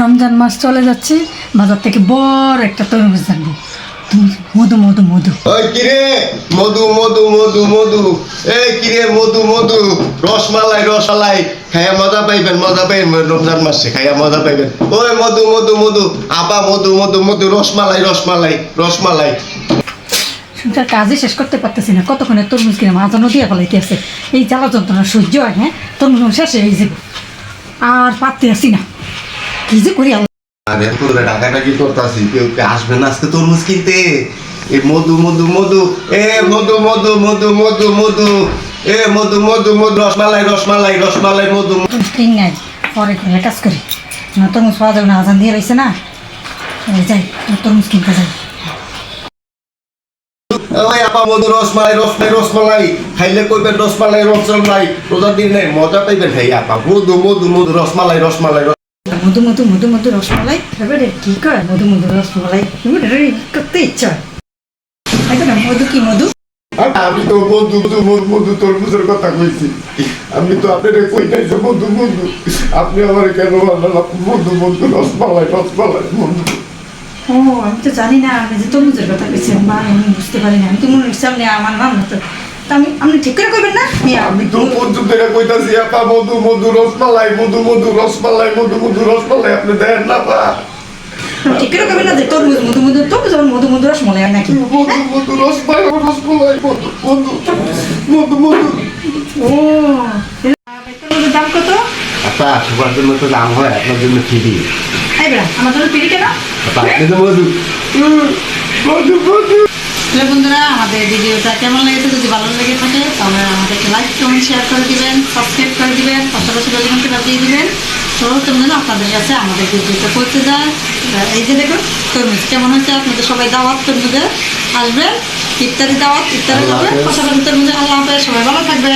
রমজান মাস চলে যাচ্ছে বাজার থেকে বড় একটা তরমুজ আনব। মধু মধু মধু। ওই কিরে মধু মধু মধু মধু। এই কিরে মধু মধু। রসমালাই রসমালাই খাইয়া মজা পাইবেন মজা পাইবেন রমজান মাসে খাইয়া মজা পাইবেন। ওই মধু মধু মধু। আপা মধু মধু মধু রসমালাই রসমালাই রসমালাই। সংসার কাজই শেষ করতে পারতেছি না। কতক্ষণে তরমুজ কিনে মাঝে নদীয়া ফেলাইতে আছে এই জ্বালা যন্ত্রণা সহ্য হয় হ্যাঁ? তরমুজ শেষ হয়ে যাবে আর পারতে আসি না। কি যে করি ডাকাডাকি করতাছি কেউ কে আসবে না আজকে তরমুজ কিনতে এ মধু মধু মধু এ মধু মধু মধু মধু মধু এ মধু মধু মধু রসমালাই রসমালাই রসমালাই মধু নাই পরে করে কাজ করি না তরমুজ পাওয়া যাবে না আজান দিয়ে রয়েছে না যাই তরমুজ কিনতে যাই ওই আপা মধু রসমালাই রসমালাই রসমালাই খাইলে কইবেন রসমালাই রসমালাই রোজার দিন নাই মজা পাইবেন খাই আপা মধু মধু মধু রসমালাই রসমালাই রস- মধু মধু মধু মধু রসমালাই? এবারে কি করে মধু মধু রসমালাই? করতে ইচ্ছা হয়। তাই তো না মধু কি মধু? আমি তো মধু মধু মধু মধু তরমুজের কথা কইছি। আমি তো কই নাই যে মধু মধু। আপনি আমার কেন বললেন মধু মধু রসমালাই রসমালাই ও আমি তো জানি না আপনি যে তরমুজের কথা কইছেন মা আমি বুঝতে পারি না। আমি তো মনে হচ্ছে আমার নাম না আমি আপনি ঠিক করে করবেন না? আমি তো পর্যন্ত এটা কইতাছি আপা মধু মধু রসমালাই মধু মধু রসমালাই মধু মধু রসমালাই আপনি দেন না পা ঠিক করে করবেন না যে তরমুজ মধু মধু তরমুজ আবার মধু মধু রসমালাই হয় নাকি? মধু মধু রসমালাই রসমালাই মধু মধু মধু মধু। ও। দাম কত? আপা সবার জন্য তো দাম হয় আপনার জন্য ঠিকই এই বেড়া আমার জন্য পিড়ি কেন? আপা আপনি তো মধু। মধু তাহলে বন্ধুরা আমাদের ভিডিওটা কেমন লেগেছে যদি ভালো লেগে থাকে তাহলে আমাদেরকে লাইক কমেন্ট শেয়ার করে দিবেন সাবস্ক্রাইব করে দিবেন পাশাপাশি বেলঘন্টে বাজিয়ে দিবেন সর্বোত্তম যেন আপনাদের কাছে আমাদের ভিডিওটা পৌঁছে যায়। এই যে দেখুন তরমুজ কেমন হচ্ছে আপনাদের সবাই দাওয়াত তরমুজে আসবেন ইত্যাদি দাওয়াত ইত্যাদি হবে। পাশাপাশি তরমুজে আল্লাহ হাফেজ। সবাই ভালো থাকবে